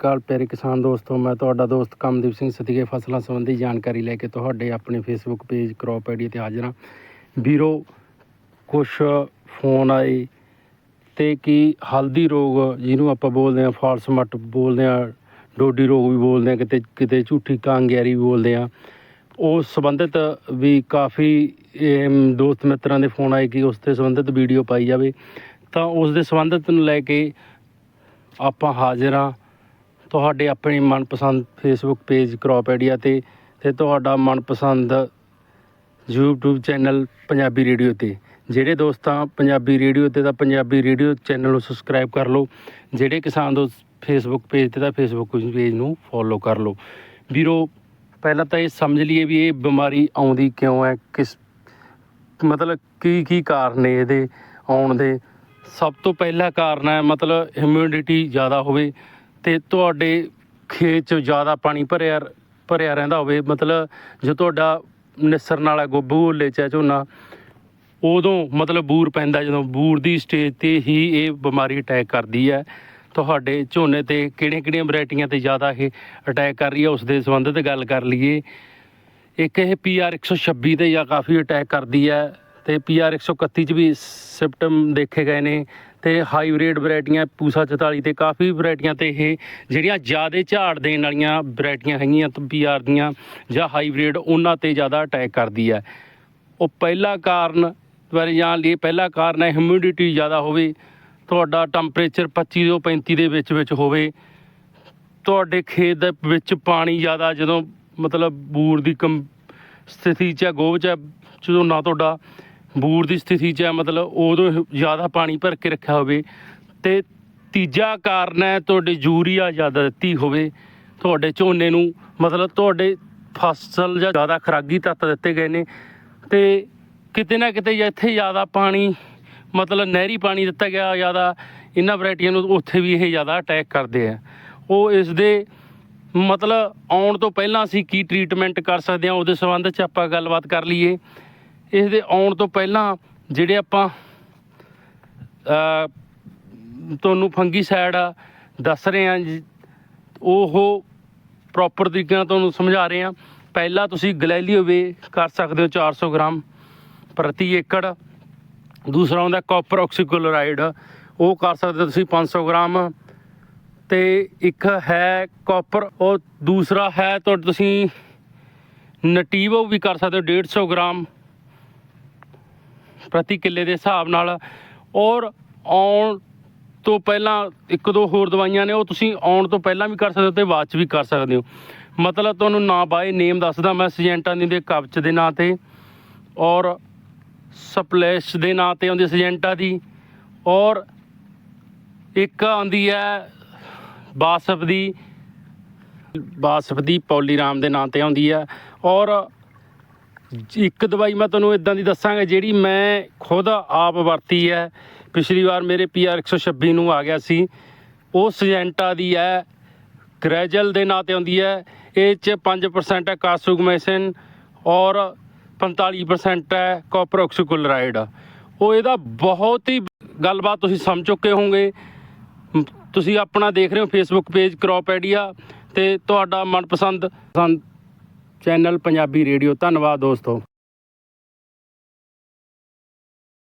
ਅਕਾਲ ਪਿਆਰੇ ਕਿਸਾਨ ਦੋਸਤੋ, ਮੈਂ ਤੁਹਾਡਾ ਦੋਸਤ ਕਮਦੀਪ ਸਿੰਘ ਸਤੀਕੇ ਫਸਲਾਂ ਸੰਬੰਧੀ ਜਾਣਕਾਰੀ ਲੈ ਕੇ ਤੁਹਾਡੇ ਆਪਣੇ ਫੇਸਬੁੱਕ ਪੇਜ ਕ੍ਰੌਪ ਆਈਡੀ ਤੇ ਹਾਜ਼ਰ ਹਾਂ। ਵੀਰੋ ਕੁਝ ਫੋਨ ਆਏ ਤੇ ਕੀ ਹਲਦੀ ਰੋਗ ਜਿਹਨੂੰ ਆਪਾਂ ਬੋਲਦੇ ਆ ਫਾਲਸ ਮੱਟ ਬੋਲਦੇ ਆ ਡੋਡੀ ਰੋਗ ਵੀ ਬੋਲਦੇ ਆ ਕਿਤੇ ਕਿਤੇ ਝੂਠੀ ਕਾਂਗਿਆਰੀ ਵੀ ਬੋਲਦੇ ਆ ਉਸ ਸੰਬੰਧਿਤ ਵੀ ਕਾਫੀ ਦੋਸਤ ਮਿੱਤਰਾਂ ਦੇ ਫੋਨ ਆਏ ਕਿ ਉਸ ਤੇ ਸੰਬੰਧਿਤ ਵੀਡੀਓ ਪਾਈ ਜਾਵੇ। ਤਾਂ ਉਸ ਦੇ ਸੰਬੰਧਿਤ ਨੂੰ ਲੈ ਕੇ ਆਪਾਂ ਹਾਜ਼ਰ ਹਾਂ। ਤੁਹਾਡੇ ਆਪਣੇ ਮਨਪਸੰਦ ਫੇਸਬੁੱਕ ਪੇਜ ਕ੍ਰੌਪ ਆਈਡੀਆ ਤੇ ਤੇ ਤੁਹਾਡਾ ਮਨਪਸੰਦ YouTube ਚੈਨਲ ਪੰਜਾਬੀ ਰੇਡੀਓ ਤੇ। ਜਿਹੜੇ ਦੋਸਤਾਂ ਪੰਜਾਬੀ ਰੇਡੀਓ ਤੇ ਤਾਂ ਪੰਜਾਬੀ ਰੇਡੀਓ ਚੈਨਲ ਨੂੰ ਸਬਸਕ੍ਰਾਈਬ ਕਰ ਲਓ। ਜਿਹੜੇ ਕਿਸਾਨ ਦੋ ਫੇਸਬੁੱਕ ਪੇਜ ਤੇ ਤਾਂ ਫੇਸਬੁੱਕ ਪੇਜ ਨੂੰ ਫੋਲੋ ਕਰ ਲਓ। ਵੀਰੋ, ਪਹਿਲਾਂ ਤਾਂ ਇਹ ਸਮਝ ਲਈਏ ਵੀ ਇਹ ਬਿਮਾਰੀ ਆਉਂਦੀ ਕਿਉਂ ਹੈ, ਕਿਸ ਮਤਲਬ ਕੀ ਕੀ ਕਾਰਨ ਨੇ ਇਹਦੇ ਆਉਣ ਦੇ। ਸਭ ਤੋਂ ਪਹਿਲਾ ਕਾਰਨ ਹੈ ਮਤਲਬ ਹਿਊਮਿਡਿਟੀ ਜ਼ਿਆਦਾ ਹੋਵੇ। ਤੇ ਤੁਹਾਡੇ ਖੇਤ 'ਚ ਜ਼ਿਆਦਾ ਪਾਣੀ ਭਰਿਆ ਭਰਿਆ ਰਹਿੰਦਾ ਹੋਵੇ, ਮਤਲਬ ਜੇ ਤੁਹਾਡਾ ਨਿਸਰਨ ਵਾਲਾ ਗੋਭੂ ਓਲੇ 'ਚ ਹੈ ਝੋਨਾ, ਉਦੋਂ ਮਤਲਬ ਬੂਰ ਪੈਂਦਾ ਜਦੋਂ ਬੂਰ ਦੀ ਸਟੇਜ ਤੇ ਹੀ ਇਹ ਬਿਮਾਰੀ ਅਟੈਕ ਕਰਦੀ ਹੈ। ਤੁਹਾਡੇ ਝੋਨੇ ਤੇ ਕਿਹੜੀਆਂ ਕਿਹੜੀਆਂ ਵੈਰਾਈਟੀਆਂ ਤੇ ਜ਼ਿਆਦਾ ਇਹ ਅਟੈਕ ਕਰ ਰਹੀ ਹੈ? ਉਸ ਦੇ ਸੰਬੰਧਿਤ ਗੱਲ ਕਰ ਲਈਏ। ਇੱਕ ਇਹ ਪੀਆਰ 126 ਤੇ ਜਾਂ ਕਾਫੀ ਅਟੈਕ ਕਰਦੀ ਹੈ ਤੇ ਪੀਆਰ 131 ਚ ਵੀ ਸਿਪਟਮ ਦੇਖੇ ਗਏ ਨੇ। ਤੇ ਹਾਈਬ੍ਰਿਡ ਵੈਰਾਈਟੀਆਂ ਪੂਸਾ 44 ਤੇ ਕਾਫੀ ਵੈਰਾਈਟੀਆਂ ਤੇ ਇਹ ਜਿਹੜੀਆਂ ਜ਼ਿਆਦਾ ਝਾੜ ਦੇਣ ਵਾਲੀਆਂ ਵੈਰਾਈਟੀਆਂ ਹੈਗੀਆਂ ਪੀਆਰ ਦੀਆਂ ਜਾਂ ਹਾਈਬ੍ਰਿਡ ਉਹਨਾਂ ਤੇ ਜ਼ਿਆਦਾ ਅਟੈਕ ਕਰਦੀ ਹੈ। ਉਹ ਪਹਿਲਾ ਕਾਰਨ ਬਾਰੇ ਜਾਣ ਲਈ ਪਹਿਲਾ ਕਾਰਨ ਹੈ ਹਿਊਮਿਡਿਟੀ ਜ਼ਿਆਦਾ ਹੋਵੇ ਤੁਹਾਡਾ ਟੈਂਪਰੇਚਰ 25 ਤੋਂ 35 ਦੇ ਵਿੱਚ ਵਿੱਚ ਹੋਵੇ। ਤੁਹਾਡੇ ਖੇਤ ਦੇ ਵਿੱਚ ਪਾਣੀ ਜ਼ਿਆਦਾ ਜਦੋਂ ਮਤਲਬ ਬੂਰ ਦੀ ਕਮ ਸਥਿਤੀ 'ਚ ਹੈ ਗੋਭ 'ਚ ਹੈ, ਜਦੋਂ ਨਾ ਤੁਹਾਡਾ ਬੂਰ ਦੀ ਸਥਿਤੀ 'ਚ ਹੈ ਮਤਲਬ ਉਦੋਂ ਜ਼ਿਆਦਾ ਪਾਣੀ ਭਰ ਕੇ ਰੱਖਿਆ ਹੋਵੇ ਤੇ ਤੀਜਾ ਕਾਰਨ ਹੈ ਤੁਹਾਡੇ ਯੂਰੀਆ ਜ਼ਿਆਦਾ ਦਿੱਤੀ ਹੋਵੇ, ਤੁਹਾਡੇ ਝੋਨੇ ਨੂੰ, ਮਤਲਬ ਤੁਹਾਡੇ ਫਸਲ ਜਾਂ ਜ਼ਿਆਦਾ ਖਰਾਗੀ ਤੱਤ ਦਿੱਤੇ ਗਏ ਨੇ ਤੇ ਕਿਤੇ ਨਾ ਕਿਤੇ ਇੱਥੇ ਜ਼ਿਆਦਾ ਪਾਣੀ, ਮਤਲਬ ਨਹਿਰੀ ਪਾਣੀ ਦਿੱਤਾ ਗਿਆ ਜ਼ਿਆਦਾ, ਇਹਨਾਂ ਵੈਰਾਈਟੀਆਂ ਨੂੰ ਉੱਥੇ ਵੀ ਇਹ ਜ਼ਿਆਦਾ ਅਟੈਕ ਕਰਦੇ ਆ। ਉਹ ਇਸ ਦੇ ਮਤਲਬ ਆਉਣ ਤੋਂ ਪਹਿਲਾਂ ਅਸੀਂ ਕੀ ਟ੍ਰੀਟਮੈਂਟ ਕਰ ਸਕਦੇ ਹਾਂ, ਉਹਦੇ ਸੰਬੰਧ 'ਚ ਆਪਾਂ ਗੱਲਬਾਤ ਕਰ ਲਈਏ। ਇਸ ਦੇ ਆਉਣ ਤੋਂ ਪਹਿਲਾਂ ਜਿਹੜੇ ਆਪਾਂ ਅ, ਤੁਹਾਨੂੰ ਫੰਗੀਸਾਈਡ ਦੱਸ ਰਹੇ ਹਾਂ ਜੀ, ਉਹ ਪ੍ਰੋਪਰ ਤਰੀਕੇ ਨਾਲ ਤੁਹਾਨੂੰ ਸਮਝਾ ਰਹੇ ਹਾਂ। ਪਹਿਲਾਂ ਤੁਸੀਂ ਗਲੈਲੀਓ ਵੇ ਕਰ ਸਕਦੇ ਹੋ 400 ਗ੍ਰਾਮ ਪ੍ਰਤੀ ਏਕੜ। ਦੂਸਰਾ ਹੁੰਦਾ ਕਾਪਰ ਆਕਸੀਕਲੋਰਾਈਡ ਉਹ ਕਰ ਸਕਦੇ ਹੋ ਤੁਸੀਂ 500 ਗ੍ਰਾਮ। ਤੇ ਇੱਕ ਹੈ ਕਾਪਰ ਉਹ ਦੂਸਰਾ ਹੈ ਤਾਂ ਤੁਸੀਂ ਨਟੀਵੋ ਵੀ ਕਰ ਸਕਦੇ ਹੋ 150 ਗ੍ਰਾਮ। ਪ੍ਰਤੀ ਕਿੱਲੇ ਦੇ ਹਿਸਾਬ ਨਾਲ ਔਰ ਆਉਣ ਤੋਂ ਪਹਿਲਾਂ ਇੱਕ ਦੋ ਹੋਰ ਦਵਾਈਆਂ ਨੇ, ਉਹ ਤੁਸੀਂ ਆਉਣ ਤੋਂ ਪਹਿਲਾਂ ਵੀ ਕਰ ਸਕਦੇ ਹੋ ਤੇ ਬਾਅਦ ਚ ਵੀ ਕਰ ਸਕਦੇ ਹੋ। ਮਤਲਬ ਤੁਹਾਨੂੰ ਨਾ ਬਾਏ ਨੇਮ ਦੱਸਦਾ ਮੈਂ ਸਜੈਂਟਾ ਦੇ ਕਵਚ ਦੇ ਨਾਂ ਤੇ ਔਰ ਸਪਲੈਸ਼ ਦੇ ਨਾਂ ਤੇ ਆਉਂਦੀ ਸਜੈਂਟਾ ਦੀ ਔਰ ਇੱਕ ਆਉਂਦੀ ਹੈ ਬਾਸਫ ਦੀ ਬਾਸਫ ਪੌਲੀਰਾਮ ਦੇ ਨਾਂ ਤੇ ਆਉਂਦੀ ਹੈ ਔਰ ਇੱਕ ਦਵਾਈ ਮੈਂ ਤੁਹਾਨੂੰ ਇਦਾਂ ਦੀ ਦੱਸਾਂਗਾ, ਜਿਹੜੀ ਮੈਂ ਖੁਦ ਆਪ ਵਰਤੀ ਹੈ। ਪਿਛਲੀ ਵਾਰ ਮੇਰੇ ਪੀਆਰ 126 ਨੂੰ ਆ ਗਿਆ ਸੀ। ਉਹ ਸਜੈਂਟਾ ਦੀ ਹੈ। ਗ੍ਰੈਜਲ ਦੇ ਨਾਂ ਤੇ ਆਉਂਦੀ ਹੈ। ਇਹ ਚ 5% ਹੈ ਕਾਸੂਗਮੈਸਿਨ ਔਰ 45% ਹੈ ਕਾਪਰ ਆਕਸੀਕਲੋਰਾਈਡ ਉਹ ਇਹਦਾ ਬਹੁਤ ਹੀ ਗੱਲਬਾਤ ਤੁਸੀਂ ਸਮਝ ਚੁੱਕੇ ਹੋਵੋਗੇ। ਤੁਸੀਂ ਆਪਣਾ ਦੇਖ ਰਹੇ ਹੋ ਫੇਸਬੁੱਕ ਪੇਜ ਕ੍ਰੌਪ ਆਈਡੀਆ ਤੇ ਤੁਹਾਡਾ ਮਨਪਸੰਦ ਚੈਨਲ ਪੰਜਾਬੀ ਰੇਡੀਓ। ਧੰਨਵਾਦ ਦੋਸਤੋ।